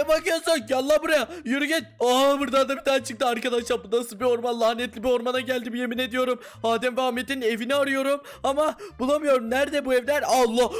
Ne bakıyorsun? Gel lan buraya. Yürü git. Aa buradan da bir tane çıktı arkadaşlar. Bu nasıl bir orman? Lanetli bir ormana geldim yemin ediyorum. Adem ve Ahmet'in evini arıyorum. Ama bulamıyorum. Nerede bu evler? Allah.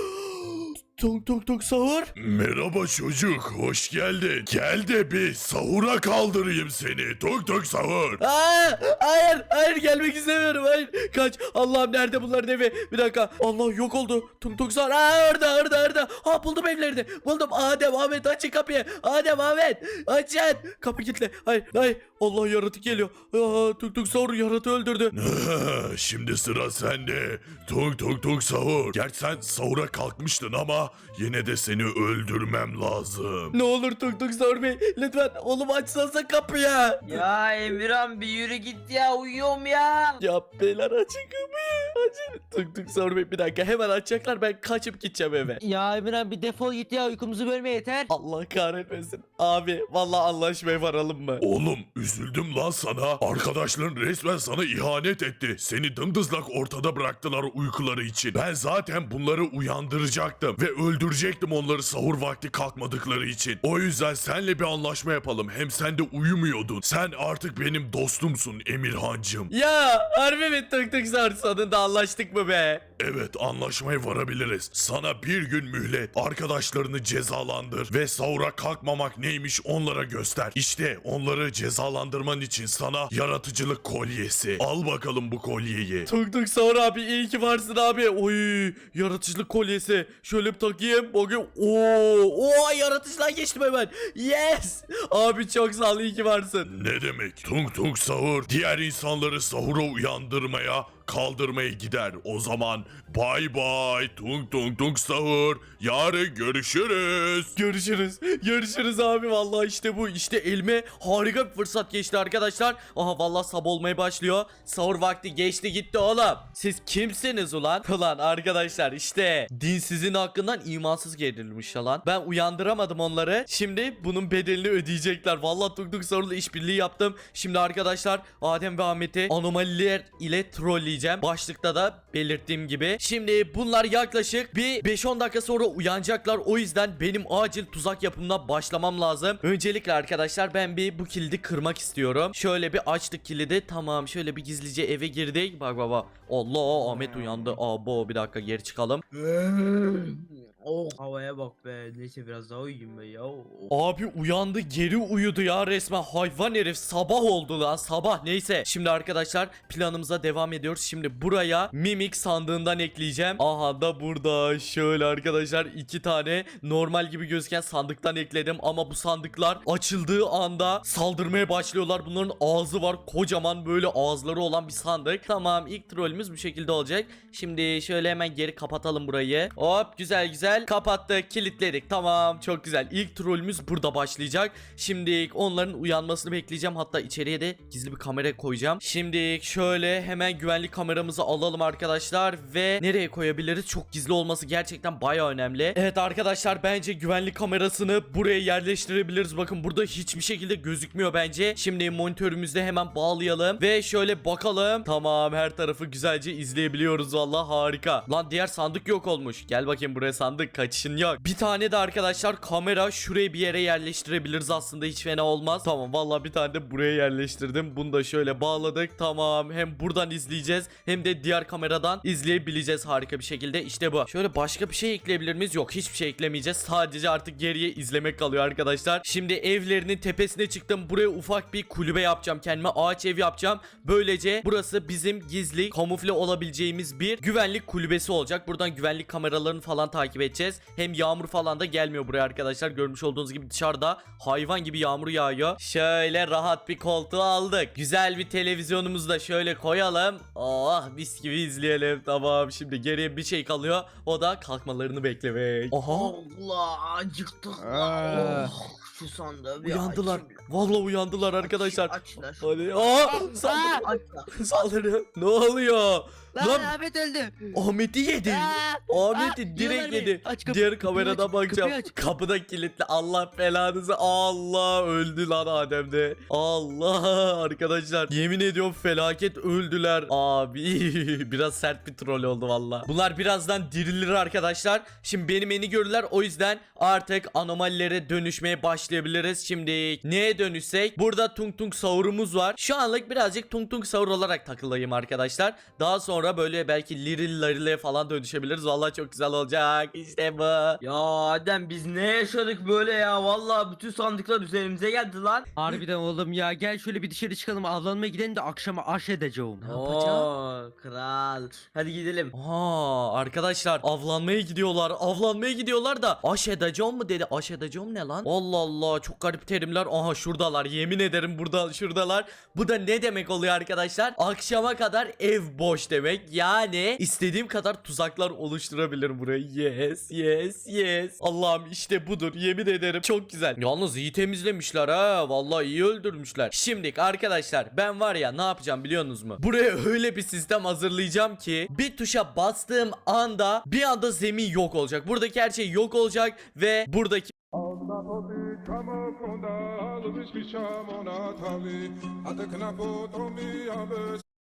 Tok tok tok sahur. Merhaba çocuk, hoş geldin. Gel de bir sahura kaldırayım seni. Tok tok sahur. Aa, hayır hayır gelmek istemiyorum hayır. Kaç Allah'ım nerede bunların evi? Bir dakika. Allah yok oldu. Tuk tuk sar Aa, orada orada orada. Ha buldum evlerini. Buldum. Adem Ahmet açın kapıyı. Adem Ahmet açın. Kapı kilitli. Hayır hayır. Allah yaratık geliyor. Aa, tuk tuk sar yaratığı öldürdü. Şimdi sıra sende. Tok tok tok sahur. Gerçi sen sahura kalkmıştın ama yine de seni öldürmem lazım. ne olur tuk tuk sar bey lütfen oğlum açsanıza kapıyı Ya Emirhan bir yürü git ya uyuyorum ya. ya beyler açın kapıyı açın tuk tuk sar bey bir dakika hemen açacaklar ben kaçıp gideceğim eve Ya Emirhan bir defol git ya uykumuzu bölme yeter. Allah kahretmesin. Abi vallahi anlaşmaya varalım mı? Oğlum üzüldüm lan sana. Arkadaşların resmen sana ihanet etti. Seni dımdızlak ortada bıraktılar uykuları için. Ben zaten bunları uyandıracaktım ve öldürecektim onları sahur vakti kalkmadıkları için. O yüzden senle bir anlaşma yapalım. Hem sen de uyumuyordun. Sen artık benim dostumsun Emirhancım. Ya harbi mi tık tık sar sonunda anlaştık mı be? Evet anlaşmaya varabiliriz. Sana bir gün mühlet. Arkadaşlarını cezalandır ve sahura kalkmamak neymiş onlara göster. İşte onları cezalandırman için sana yaratıcılık kolyesi. Al bakalım bu kolyeyi. Tık tık sar abi iyi ki varsın abi. Oy yaratıcılık kolyesi. Şöyle bir takayım. Bakayım. Oo, oo yaratıcılığa geçtim hemen. Yes. Abi çok sağ ol iyi ki varsın. Ne demek? Tung tung sahur diğer insanları sahura uyandırmaya, kaldırmaya gider. O zaman bay bay tung tung tung sahur. Yarın görüşürüz. Görüşürüz. Görüşürüz abi. Vallahi işte bu. İşte elime harika bir fırsat geçti arkadaşlar. Aha vallahi sabah olmaya başlıyor. Sahur vakti geçti gitti oğlum. Siz kimsiniz ulan? Ulan arkadaşlar işte dinsizin hakkından imansız getirilmiş lan. Ben uyandıramadım onları. Şimdi bunun bedelini ödeyecekler. Vallahi tuk tuk sahurla işbirliği yaptım. Şimdi arkadaşlar Adem ve Ahmet'i anomaliler ile trolleyeceğim. Başlıkta da belirttiğim gibi. Şimdi bunlar yaklaşık bir 5-10 dakika sonra uyanacaklar. O yüzden benim acil tuzak yapımına başlamam lazım. Öncelikle arkadaşlar ben bir bu kilidi kırmak istiyorum. Şöyle bir açtık kilidi. Tamam şöyle bir gizlice eve girdik. Bak baba. Allah Ahmet uyandı. Abo bir dakika geri çıkalım. oh havaya bak be. Neyse biraz daha uyuyayım be ya. Oh. Abi uyandı geri uyudu ya resmen. Hayvan herif sabah oldu lan sabah. Neyse Şimdi arkadaşlar planımıza devam ediyoruz. Şimdi buraya mimik sandığından ekleyeceğim. Aha da burada. Şöyle arkadaşlar iki tane normal gibi gözüken sandıktan ekledim. Ama bu sandıklar açıldığı anda saldırmaya başlıyorlar. Bunların ağzı var kocaman böyle ağızları olan bir sandık. Tamam ilk trollümüz bu şekilde olacak. Şimdi şöyle hemen geri kapatalım burayı. Hop güzel güzel kapattık kilitledik. Tamam çok güzel. İlk trollümüz burada başlayacak. Şimdi onların uyanmasını bekleyeceğim. Hatta içeriye de gizli bir kamera koyacağım. Şimdi şöyle hemen güvenlik kameramızı alalım arkadaşlar Ve nereye koyabiliriz? Çok gizli olması gerçekten baya önemli. Evet arkadaşlar bence güvenlik kamerasını buraya yerleştirebiliriz. Bakın burada hiçbir şekilde gözükmüyor bence. Şimdi monitörümüzde hemen bağlayalım Ve şöyle bakalım. Tamam her tarafı güzelce izleyebiliyoruz. Valla harika. Lan diğer sandık yok olmuş. Gel bakayım buraya sandık kaçışın. Yok Bir tane de arkadaşlar kamera şuraya bir yere yerleştirebiliriz aslında hiç fena olmaz. Tamam valla bir tane de buraya yerleştirdim. Bunu da şöyle bağladık. Tamam Hem buradan izleyeceğiz hem de diğer kameradan izleyebileceğiz. Harika bir şekilde. İşte bu. Şöyle başka bir şey ekleyebilir miyiz? Yok hiçbir şey eklemeyeceğiz. Sadece artık geriye izlemek kalıyor arkadaşlar. Şimdi evlerinin tepesine çıktım. Buraya ufak bir kulübe yapacağım kendime. Ağaç ev yapacağım. Böylece burası bizim gizli kamufle olabileceğimiz bir güvenlik kulübesi olacak. Buradan güvenlik kameralarını falan takip edeceğiz Hem yağmur falan da gelmiyor buraya arkadaşlar Görmüş olduğunuz gibi dışarıda hayvan gibi yağmur yağıyor Şöyle rahat bir koltuğu aldık Güzel bir televizyonumuzu da şöyle koyalım Oh mis gibi izleyelim Tamam şimdi geriye bir şey kalıyor O da kalkmalarını beklemek Aha Allah acıktık. Aa. Oh, şu sandığı bir Uyandılar. açayım. Vallahi uyandılar arkadaşlar. Aç lan. Hadi. Aa! Saldırı. Ne oluyor? Lan, Lan Ahmet öldü. Ahmet'i yedi. Aa, Ahmet'i aa, direkt yiyorlar beni. yedi. Aç kapı- Diğer kapıyı kameradan aç, bakacağım. kapıyı aç. Kapıda kilitli. Allah belanızı. Allah öldü lan Adem de. Allah arkadaşlar. Yemin ediyorum felaket öldüler. Abi biraz sert bir troll oldu valla. Bunlar birazdan dirilir arkadaşlar. Şimdi benim eni görürler. O yüzden artık anomalilere dönüşmeye başlayabiliriz. Şimdi neye dönüşsek? Burada tung tung savurumuz var. Şu anlık birazcık tung tung savur olarak takılayım arkadaşlar. Daha sonra böyle belki liril larile falan dönüşebiliriz. Valla çok güzel olacak. İşte bu. Ya Adem biz ne yaşadık böyle ya vallahi bütün sandıklar üzerimize geldi lan. Harbiden oğlum ya gel şöyle bir dışarı çıkalım avlanmaya gidelim de akşama aş edeceğim. Oo kral. Hadi gidelim. Aa arkadaşlar avlanmaya gidiyorlar. Avlanmaya gidiyorlar da aş edeceğim mı dedi. Aş edeceğim ne lan? Allah Allah çok garip terimler. Aha şuradalar. Yemin ederim burada şuradalar. Bu da ne demek oluyor arkadaşlar? Akşama kadar ev boş demek. Yani istediğim kadar tuzaklar oluşturabilirim buraya. Yes yes yes. Allah'ım işte budur. Yemin ederim çok güzel. Yalnız iyi temizlemişler ha. Vallahi iyi öldürmüşler. Şimdi arkadaşlar ben var ya ne yapacağım biliyorsunuz mu? Buraya öyle bir sistem hazırlayacağım ki bir tuşa bastığım anda bir anda zemin yok olacak. Buradaki her şey yok olacak ve buradaki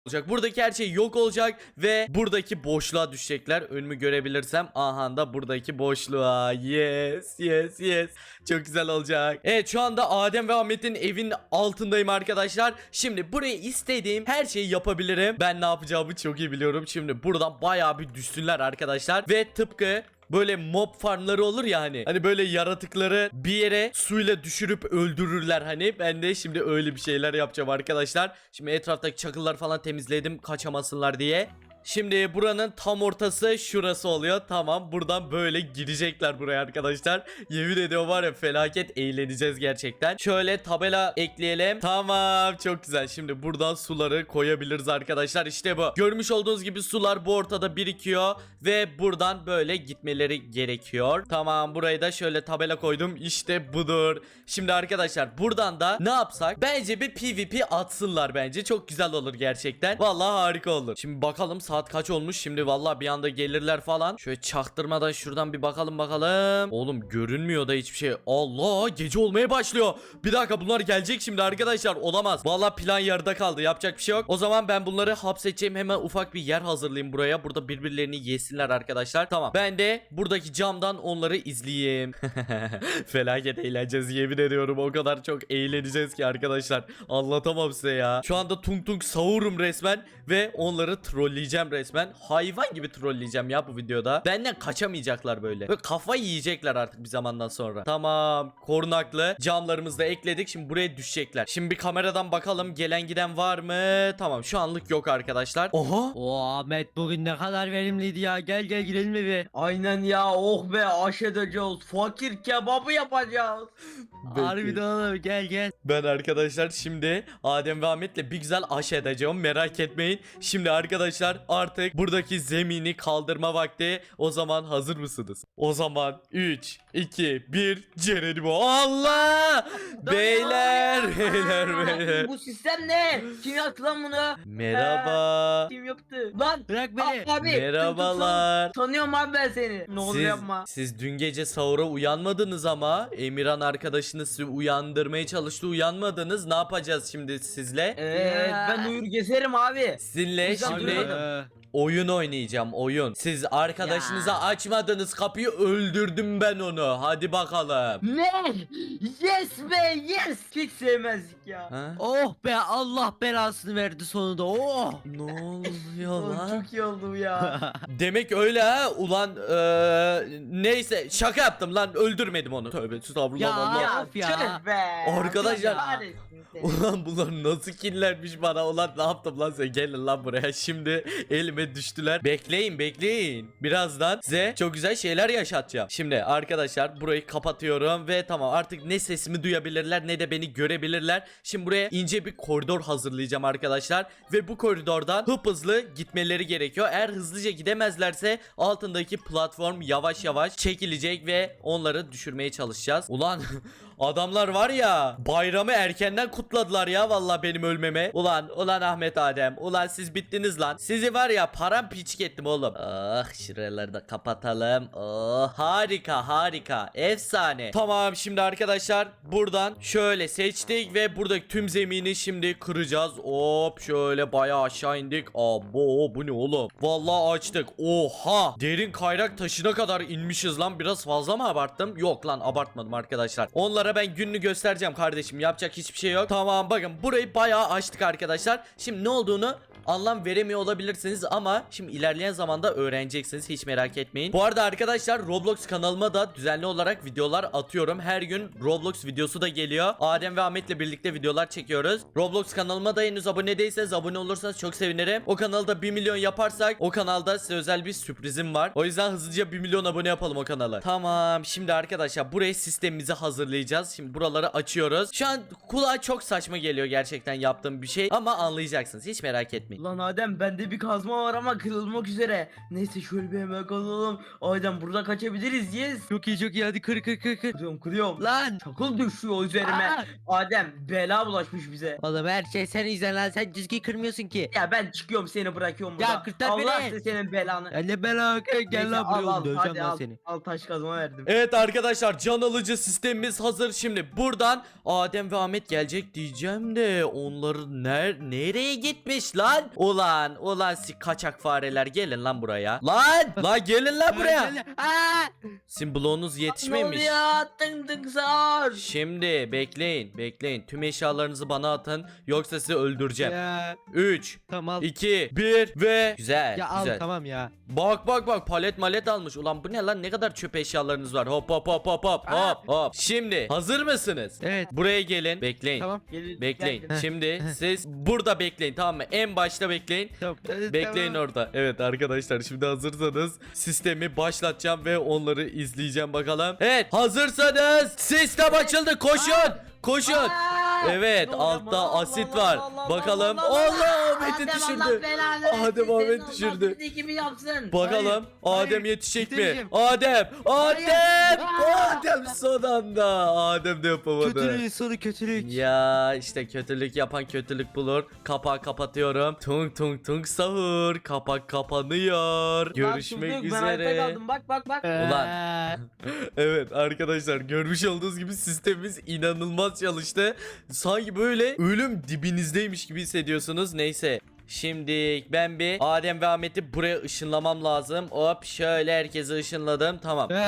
olacak. Buradaki her şey yok olacak ve buradaki boşluğa düşecekler. Önümü görebilirsem aha da buradaki boşluğa. Yes, yes, yes. Çok güzel olacak. Evet şu anda Adem ve Ahmet'in evin altındayım arkadaşlar. Şimdi buraya istediğim her şeyi yapabilirim. Ben ne yapacağımı çok iyi biliyorum. Şimdi buradan bayağı bir düşsünler arkadaşlar. Ve tıpkı böyle mob farmları olur ya hani. Hani böyle yaratıkları bir yere suyla düşürüp öldürürler hani. Ben de şimdi öyle bir şeyler yapacağım arkadaşlar. Şimdi etraftaki çakıllar falan temizledim kaçamasınlar diye. Şimdi buranın tam ortası şurası oluyor. Tamam buradan böyle girecekler buraya arkadaşlar. Yemin ediyorum var ya felaket eğleneceğiz gerçekten. Şöyle tabela ekleyelim. Tamam çok güzel. Şimdi buradan suları koyabiliriz arkadaşlar. İşte bu. Görmüş olduğunuz gibi sular bu ortada birikiyor. Ve buradan böyle gitmeleri gerekiyor. Tamam burayı da şöyle tabela koydum. İşte budur. Şimdi arkadaşlar buradan da ne yapsak? Bence bir PvP atsınlar bence. Çok güzel olur gerçekten. Vallahi harika olur. Şimdi bakalım saat kaç olmuş. Şimdi vallahi bir anda gelirler falan. Şöyle çaktırmadan şuradan bir bakalım bakalım. Oğlum görünmüyor da hiçbir şey. Allah gece olmaya başlıyor. Bir dakika bunlar gelecek şimdi arkadaşlar. Olamaz. Vallahi plan yarıda kaldı. Yapacak bir şey yok. O zaman ben bunları hapsedeceğim. Hemen ufak bir yer hazırlayayım buraya. Burada birbirlerini yesinler arkadaşlar. Tamam. Ben de buradaki camdan onları izleyeyim. Felaket eğleneceğiz yemin ediyorum. O kadar çok eğleneceğiz ki arkadaşlar. Anlatamam size ya. Şu anda tung tung savurum resmen ve onları trolleyeceğim resmen. Hayvan gibi trolleyeceğim ya bu videoda. Benden kaçamayacaklar böyle. Ve kafa yiyecekler artık bir zamandan sonra. Tamam. Korunaklı camlarımızı da ekledik. Şimdi buraya düşecekler. Şimdi bir kameradan bakalım gelen giden var mı? Tamam şu anlık yok arkadaşlar. Oha. O Ahmet bugün ne kadar verimliydi ya gel gel girelim eve. Aynen ya oh be aş edeceğiz. Fakir kebabı yapacağız. Bekleyin. Harbiden oğlum gel gel. Ben arkadaşlar şimdi Adem ve Ahmet'le bir güzel aş edeceğim merak etmeyin. Şimdi arkadaşlar artık buradaki zemini kaldırma vakti. O zaman hazır mısınız? O zaman 3, 2, 1 Cerenimo. Allah! Beyler, beyler, beyler. Bu sistem ne? Kim yaptı lan bunu? Merhaba. Kim yaptı? Lan Bırak beni. abi. Merhabalar. Tanıyorum abi ben seni. Ne olur Siz, yapma. siz dün gece sahura uyanmadınız ama Emirhan arkadaşınız sizi uyandırmaya çalıştı uyanmadınız. Ne yapacağız şimdi sizle? Evet ben uyur gezerim abi. Sizinle Güzel şimdi duymadım. Oyun oynayacağım oyun. Siz arkadaşınıza açmadınız kapıyı öldürdüm ben onu. Hadi bakalım. Ne? Yes be yes. Hiç sevmezdik ya. Ha? oh be Allah belasını verdi sonunda oh. Ne oluyor Oğlum, lan? çok iyi oldu bu ya. Demek öyle ha ulan eee, neyse şaka yaptım lan öldürmedim onu. Tövbe estağfurullah Ya. Of ya. tüh be. Arkadaşlar- Allah seni. Ulan bunlar nasıl kinlermiş bana? Ulan ne yaptım lan sen gelin lan buraya. Şimdi elime düştüler. Bekleyin bekleyin. Birazdan size çok güzel şeyler yaşatacağım. Şimdi arkadaşlar burayı kapatıyorum ve tamam artık ne sesimi duyabilirler ne de beni görebilirler. Şimdi buraya ince bir koridor hazırlayacağım arkadaşlar ve bu koridordan hıp hızlı gitmeleri gerekiyor. Eğer hızlıca gidemezlerse altındaki platform yavaş yavaş çekilecek ve onları düşürmeye çalışacağız. Ulan Adamlar var ya bayramı erkenden kutladılar ya vallahi benim ölmeme. Ulan ulan Ahmet Adem. Ulan siz bittiniz lan. Sizi var ya param piçik ettim oğlum. Ah şuraları da kapatalım. Oh harika harika. Efsane. Tamam şimdi arkadaşlar buradan şöyle seçtik ve buradaki tüm zemini şimdi kıracağız. Hop şöyle bayağı aşağı indik. Abo bu ne oğlum? Vallahi açtık. Oha! Derin kayrak taşına kadar inmişiz lan. Biraz fazla mı abarttım? Yok lan abartmadım arkadaşlar. Onlara ben gününü göstereceğim kardeşim. Yapacak hiçbir şey yok. Tamam bakın burayı bayağı açtık arkadaşlar. Şimdi ne olduğunu anlam veremiyor olabilirsiniz ama şimdi ilerleyen zamanda öğreneceksiniz hiç merak etmeyin. Bu arada arkadaşlar Roblox kanalıma da düzenli olarak videolar atıyorum. Her gün Roblox videosu da geliyor. Adem ve Ahmet'le birlikte videolar çekiyoruz. Roblox kanalıma da henüz abone değilseniz abone olursanız çok sevinirim. O kanalda 1 milyon yaparsak o kanalda size özel bir sürprizim var. O yüzden hızlıca 1 milyon abone yapalım o kanalı. Tamam şimdi arkadaşlar buraya sistemimizi hazırlayacağız. Şimdi buraları açıyoruz. Şu an kulağa çok saçma geliyor gerçekten yaptığım bir şey ama anlayacaksınız hiç merak etmeyin. Lan Adem bende bir kazma var ama kırılmak üzere. Neyse şöyle bir hemen kazalım. Adem burada kaçabiliriz yes. Çok iyi çok iyi hadi kır kır kır kır. Kırıyorum kırıyorum. Lan. Çakıl düşüyor üzerime. Aa! Adem bela bulaşmış bize. Oğlum her şey sen yüzden lan sen düzgün kırmıyorsun ki. Ya ben çıkıyorum seni bırakıyorum Ya burada. kurtar Allah beni. size senin belanı. Ya ne bela gel Neyse, lan buraya al, al, döveceğim hadi lan al, seni. Al taş kazma verdim. Evet arkadaşlar can alıcı sistemimiz hazır. Şimdi buradan Adem ve Ahmet gelecek diyeceğim de onları ner nereye gitmiş lan? Ulan ulan si kaçak fareler gelin lan buraya. Lan lan gelin lan buraya. Aa! Sizin bloğunuz Ne yetişmemiş. oluyor? Tıng tıng. Şimdi bekleyin bekleyin tüm eşyalarınızı bana atın yoksa sizi öldüreceğim. Ya 3 tamam al. 2 1 ve güzel Ya al güzel. tamam ya. Bak bak bak palet malet almış. Ulan bu ne lan ne kadar çöp eşyalarınız var. Hop hop hop hop hop hop hop. Şimdi hazır mısınız? Evet. Buraya gelin. Bekleyin. Tamam. Gelin, Bekleyin. Şimdi siz burada bekleyin tamam mı? En başta bekleyin. Tamam. Ee, Bekleyin tamam. orada. Evet arkadaşlar şimdi hazırsanız sistemi başlatacağım ve onları izleyeceğim bakalım. Evet hazırsanız sistem açıldı. Koşun. Koşun. Aa! Evet altta Allah asit Allah var. Allah Allah Bakalım. Allah Allah. Allah Ahmet'i Adem düşürdü. Adem Ahmet düşürdü. gibi yapsın. Bakalım Hayır, Adem hayır, yetişecek mi? bitireceğim. Adem! Adem! Hayır. Adem son anda. Adem de yapamadı. Kötülüğün sonu kötülük. Ya işte kötülük yapan kötülük bulur. Kapağı kapatıyorum. Tung tung tung sahur. Kapak kapanıyor. Lan Görüşmek tulduk, Ben üzere. kaldım bak bak bak. Ulan. Ee, Evet arkadaşlar görmüş olduğunuz gibi sistemimiz inanılmaz çalıştı. Sanki böyle ölüm dibinizdeymiş gibi hissediyorsunuz. Neyse. で Şimdi ben bir Adem ve Ahmet'i buraya ışınlamam lazım. Hop şöyle herkesi ışınladım. Tamam.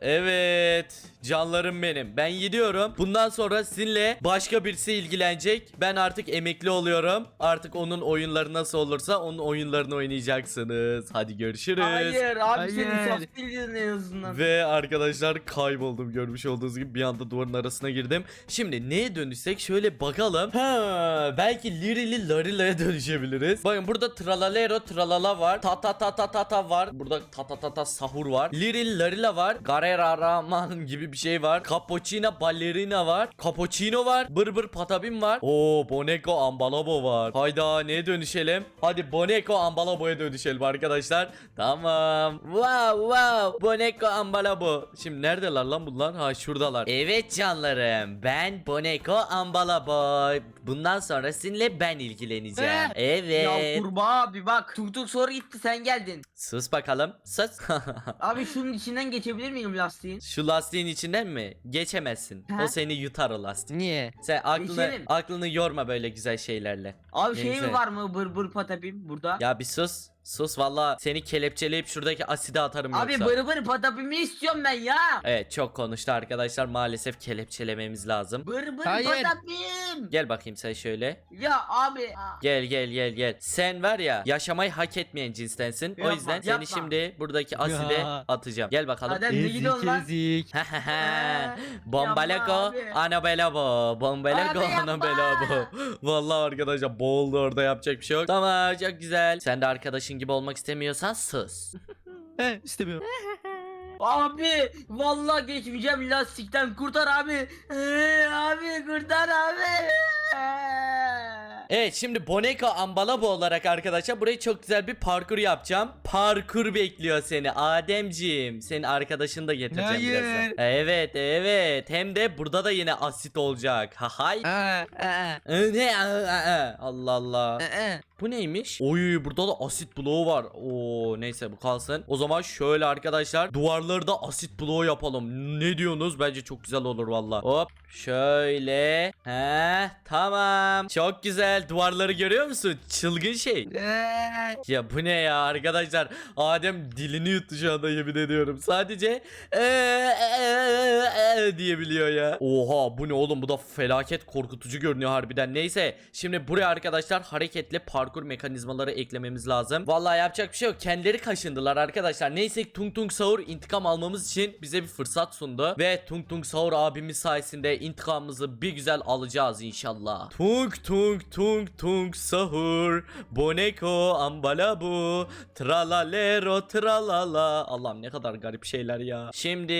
Evet. Canlarım benim. Ben gidiyorum. Bundan sonra sizinle başka birisi ilgilenecek. Ben artık emekli oluyorum. Artık onun oyunları nasıl olursa onun oyunlarını oynayacaksınız. Hadi görüşürüz. Hayır abi senin Hayır. değildin en azından. Ve arkadaşlar kayboldum görmüş olduğunuz gibi bir anda duvarın arasına girdim. Şimdi neye dönüşsek şöyle bakalım. Ha, belki Lirili Larila'ya dönüşebiliriz. Bakın burada Tralalero Tralala var. Ta ta ta ta ta ta var. Burada ta ta ta ta sahur var. Lirili Larila var. Garera Rahman gibi bir şey var. Cappuccino Ballerina var. Cappuccino var. Bır bır patabim var. Oo Boneko Ambalabo var. Hayda neye dönüşelim? Hadi Boneko Ambalabo'ya dönüşelim arkadaşlar. Tamam. Wow wow. Boneko Ambalabo. Şimdi neredeler lan bunlar? Ha şuradalar. Evet canlarım. Ben Boneko Ambalabo. Bundan sonra sizinle ben ilgileneceğim. Ee? Ya Evet. kurbağa abi bak tuk tuk sonra gitti sen geldin. Sus bakalım. Sus. Abi şunun içinden geçebilir miyim lastiğin? Şu lastiğin içinden mi? Geçemezsin. Ha? O seni yutar o lastik. Niye? Sen aklını Geçerim. aklını yorma böyle güzel şeylerle. Abi şey Neyse. mi var mı bır bır patapim burada? Ya bir sus. Sus valla seni kelepçeleyip şuradaki aside atarım Abi yoksa. bır bır patapimi istiyorum ben ya. Evet çok konuştu arkadaşlar maalesef kelepçelememiz lazım. Bır bır Hayır. patapim. Gel bakayım sen şöyle. Ya abi. Aa. Gel gel gel gel. Sen var ya yaşamayı hak etmeyen cinstensin. o Yapma, yüzden seni yapma. şimdi buradaki aside Ya. atacağım. Gel bakalım. Hadi. Sen ne Ezik gidiyorsun lan? ezik. Bombaleko, abi. anabelabo, bombaleko, Abi yapma. anabelabo. Vallahi arkadaşlar boğuldu orada yapacak bir şey yok. Tamam çok güzel. Sen de arkadaşın gibi olmak istemiyorsan sus. He istemiyorum. Abi vallahi geçmeyeceğim lastikten kurtar abi. Ee, abi kurtar abi. Evet şimdi Boneka Ambalabo olarak arkadaşlar burayı çok güzel bir parkur yapacağım. Parkur bekliyor seni Ademciğim. Senin arkadaşını da getireceğim Hayır. birazdan. Evet evet hem de burada da yine asit olacak. Ha hay. Aa, aa, Ee, Ne? Aa, aa, aa. Allah Allah. aa. Bu neymiş? Oy burada da asit bloğu var. Oo neyse bu kalsın. O zaman şöyle arkadaşlar duvarları da asit bloğu yapalım. Ne diyorsunuz? Bence çok güzel olur valla. Hop şöyle. He tamam. Çok güzel. Duvarları görüyor musun? Çılgın şey. Ya bu ne ya arkadaşlar? Adem dilini yuttu şu anda yemin ediyorum. Sadece diyebiliyor ya. Oha bu ne oğlum? Bu da felaket korkutucu görünüyor harbiden. Neyse şimdi buraya arkadaşlar hareketli parkur mekanizmaları eklememiz lazım. Vallahi yapacak bir şey yok. Kendileri kaşındılar arkadaşlar. Neyse Tung Tung Sahur intikam almamız için bize bir fırsat sundu. Ve Tung Tung Sahur abimiz sayesinde intikamımızı bir güzel alacağız inşallah. Tung Tung Tung Tung Sahur Boneko Ambalabu Tralalero tralala Allah'ım ne kadar garip şeyler ya Şimdi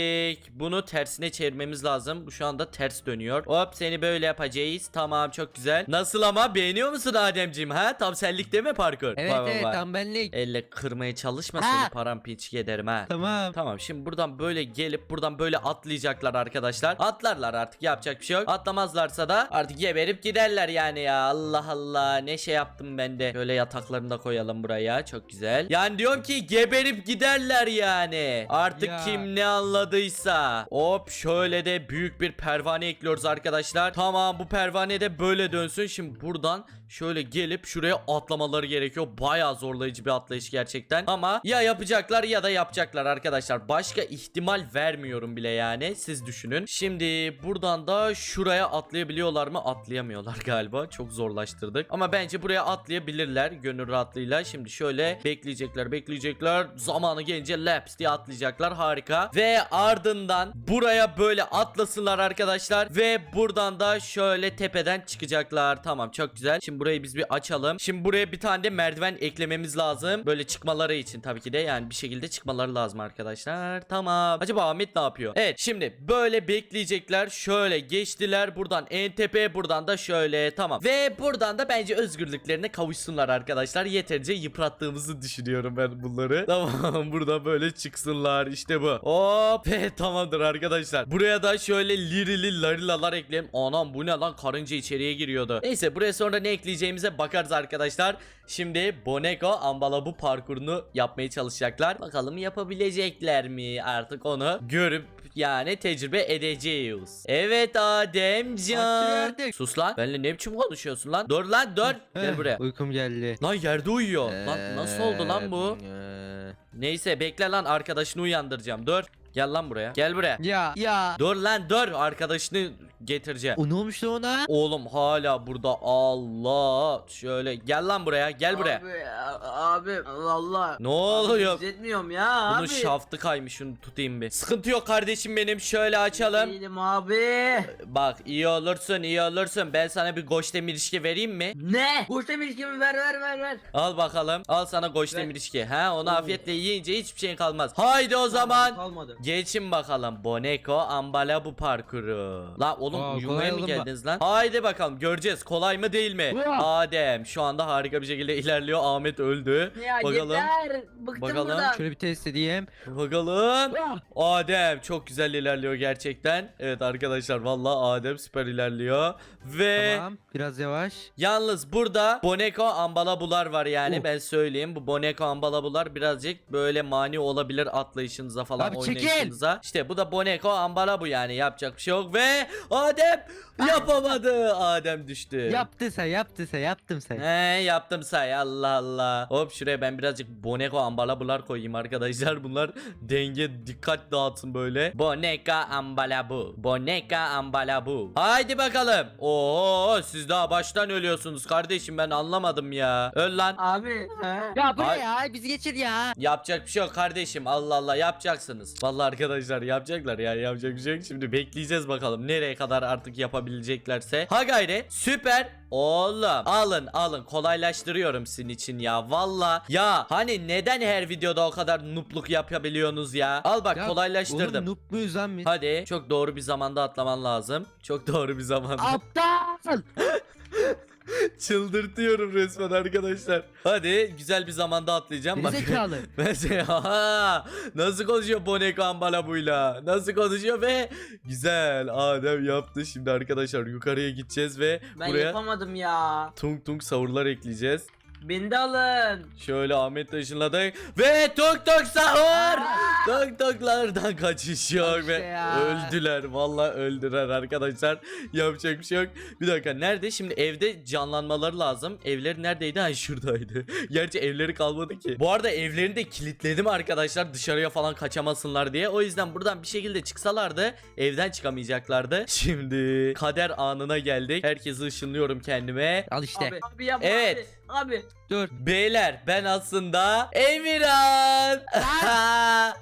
bunu tersine çevirmemiz lazım Bu şu anda ters dönüyor Hop seni böyle yapacağız Tamam çok güzel Nasıl ama beğeniyor musun Ademciğim ha Tam senlik değil mi parkur Evet Vay evet vay. tam benlik. Elle kırmaya çalışma Ha. seni paramparçık ederim ha Tamam. Tamam şimdi buradan böyle gelip buradan böyle atlayacaklar arkadaşlar. Atlarlar artık yapacak bir şey yok. Atlamazlarsa da artık geberip giderler yani ya. Allah Allah ne şey yaptım ben de. Şöyle yataklarını da koyalım buraya. Çok güzel. Yani diyorum ki geberip giderler yani. Artık Ya. kim ne anladıysa. Hop şöyle de büyük bir pervane ekliyoruz arkadaşlar. Tamam bu pervane de böyle dönsün. Şimdi buradan şöyle gelip şuraya atlamaları gerekiyor. Bayağı zorlayıcı bir atlayış gerçekten. Ama ya yapacaklar ya da yapacaklar arkadaşlar. Başka ihtimal vermiyorum bile yani. Siz düşünün. Şimdi buradan da şuraya atlayabiliyorlar mı? Atlayamıyorlar galiba. Çok zorlaştırdık. Ama bence buraya atlayabilirler gönül rahatlığıyla. Şimdi şöyle bekleyecekler, bekleyecekler. Zamanı gelince laps diye atlayacaklar. Harika. Ve ardından buraya böyle atlasınlar arkadaşlar. Ve buradan da şöyle tepeden çıkacaklar. Tamam çok güzel. Şimdi burayı biz bir açalım. Şimdi buraya bir tane de merdiven eklememiz lazım. Böyle çıkmaları için tabii ki de yani bir şekilde çıkmaları lazım arkadaşlar. Tamam. Acaba Ahmet ne yapıyor? Evet şimdi böyle bekleyecekler. Şöyle geçtiler. Buradan en tepeye buradan da şöyle. Tamam. Ve buradan da bence özgürlüklerine kavuşsunlar arkadaşlar. Yeterince yıprattığımızı düşünüyorum ben bunları. Tamam burada böyle çıksınlar. İşte bu. Hop. Ve tamamdır arkadaşlar. Buraya da şöyle lirili larilalar ekleyelim. Anam bu ne lan karınca içeriye giriyordu. Neyse buraya sonra ne ekleyeceğimize bakarız arkadaşlar. Şimdi Boneko Ambalabu parkurunu yapmaya çalışacaklar. Bakalım yapabilecekler mi? Artık onu görüp yani tecrübe edeceğiz. Evet Ademcan. Sus lan. Benimle ne biçim konuşuyorsun lan? Dur lan dur. Gel buraya. Uykum geldi. Lan yerde uyuyor. Lan nasıl oldu lan bu? Ee, Neyse bekle lan arkadaşını uyandıracağım. Dur. Gel lan buraya. Gel buraya. Ya ya. Dur lan dur arkadaşını getireceğim. O ne olmuş ona? Oğlum hala burada Allah şöyle gel lan buraya gel buraya. Abi, abi Allah Allah. Ne oluyor? Hissetmiyorum ya Bunun abi. şaftı kaymış şunu tutayım bir. Sıkıntı yok kardeşim benim şöyle açalım. Değilim abi. Bak iyi olursun iyi olursun ben sana bir goş demir ilişki vereyim mi? Ne? Boş demir ilişkimi ver ver ver ver. Al bakalım al sana goş demir ilişki. Ha onu Oo. afiyetle yiyince hiçbir şeyin kalmaz. Haydi o zaman. Kalmadı. Geçin bakalım Boneko Ambala bu parkuru. La oğlum Aa, uyumaya kolay mı oğlum geldiniz lan? Haydi bakalım göreceğiz kolay mı değil mi? Uah. Adem şu anda harika bir şekilde ilerliyor. Ahmet öldü. Ya bakalım. yeter. Bıktım Bakalım. buradan. Şöyle bir test edeyim. Bakalım. Ah. Adem çok güzel ilerliyor gerçekten. Evet arkadaşlar vallahi Adem süper ilerliyor. Ve Tamam. Biraz yavaş. Yalnız burada Boneko ambalabular var yani Uh. ben söyleyeyim. Bu Boneko ambalabular birazcık böyle mani olabilir atlayışınıza falan Abi çekil. oynayışınıza. İşte bu da Boneko ambalabu yani yapacak bir şey yok ve Adem yapamadı. Adem düştü. Yaptı sen yaptı sen yaptım sen. He yaptım say Allah Allah. Hop şuraya ben birazcık Boneko ambalabular koyayım arkadaşlar. Bunlar denge dikkat dağıtsın böyle. Boneka ambalabu. Boneka ambalabu. Haydi bakalım. Oo siz daha baştan ölüyorsunuz kardeşim ben anlamadım ya. Öl lan. Abi. he? Ya bu Ay- ne ya? Bizi geçir ya. Yapacak bir şey yok kardeşim. Allah Allah yapacaksınız. Vallahi arkadaşlar yapacaklar yani yapacak bir şey yok. Şimdi bekleyeceğiz bakalım nereye kadar artık yapabileceklerse. Ha gayret. Süper. Oğlum alın alın kolaylaştırıyorum sizin için ya valla ya hani neden her videoda o kadar nupluk yapabiliyorsunuz ya al bak Ya, kolaylaştırdım Oğlum noob muyuz lan biz? hadi çok doğru bir zamanda atlaman lazım çok doğru bir zamanda Aptal. Çıldırtıyorum resmen arkadaşlar. Hadi güzel bir zamanda atlayacağım. Bak. Zekalı. Mesela ha, nasıl konuşuyor Bonek Ambalabuyla? Nasıl konuşuyor ve güzel Adem yaptı. Şimdi arkadaşlar yukarıya gideceğiz ve Ben buraya yapamadım ya. tung tung savurlar ekleyeceğiz. Beni de alın. Şöyle Ahmet taşınladık ve tung tung sahur. tung tunglardan kaçış yok ve ya. öldüler. Vallahi öldüler arkadaşlar. Yapacak bir şey yok. Bir dakika nerede? Şimdi evde canlanmaları lazım. Evleri neredeydi? Ha şuradaydı. Gerçi evleri kalmadı ki. Bu arada evlerini de kilitledim arkadaşlar dışarıya falan kaçamasınlar diye. O yüzden buradan bir şekilde çıksalardı evden çıkamayacaklardı. Şimdi kader anına geldik. Herkesi ışınlıyorum kendime. Al işte. Abi, abi yapma Evet. abi. Abi. Dur. Beyler ben aslında Emirhan.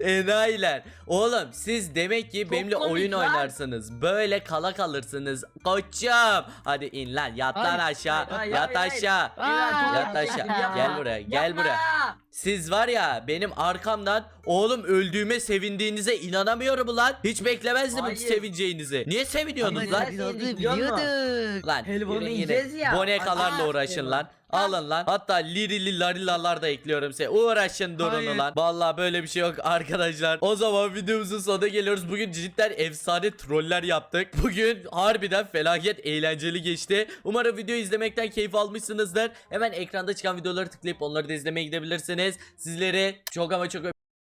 Enayiler. Oğlum siz demek ki Çok benimle komik oyun lan. oynarsınız. Böyle kala kalırsınız. Koçum. Hadi in lan yat lan aşağı. ay, yat ay, ay. aşağı. Emirhan, Yat çok aşağı. yapma. Gel buraya. Gel Yapma. buraya. Siz var ya benim arkamdan oğlum öldüğüme sevindiğinize inanamıyorum lan. Hiç beklemezdim Hayır. sevineceğinizi. Niye seviniyorsunuz Ama lan? Biz Biliyor musun? biliyorduk. Lan Helvanı yiyeceğiz ya. Bonekalarla Aa, uğraşın lan. Alın lan. Hatta lirili larilalar da ekliyorum size. Uğraşın durun Hayır. lan. Vallahi böyle bir şey yok arkadaşlar. O zaman videomuzun sonuna geliyoruz. Bugün cidden efsane troller yaptık. Bugün harbiden felaket eğlenceli geçti. Umarım videoyu izlemekten keyif almışsınızdır. Hemen ekranda çıkan videoları tıklayıp onları da izlemeye gidebilirsiniz. Sizleri çok ama çok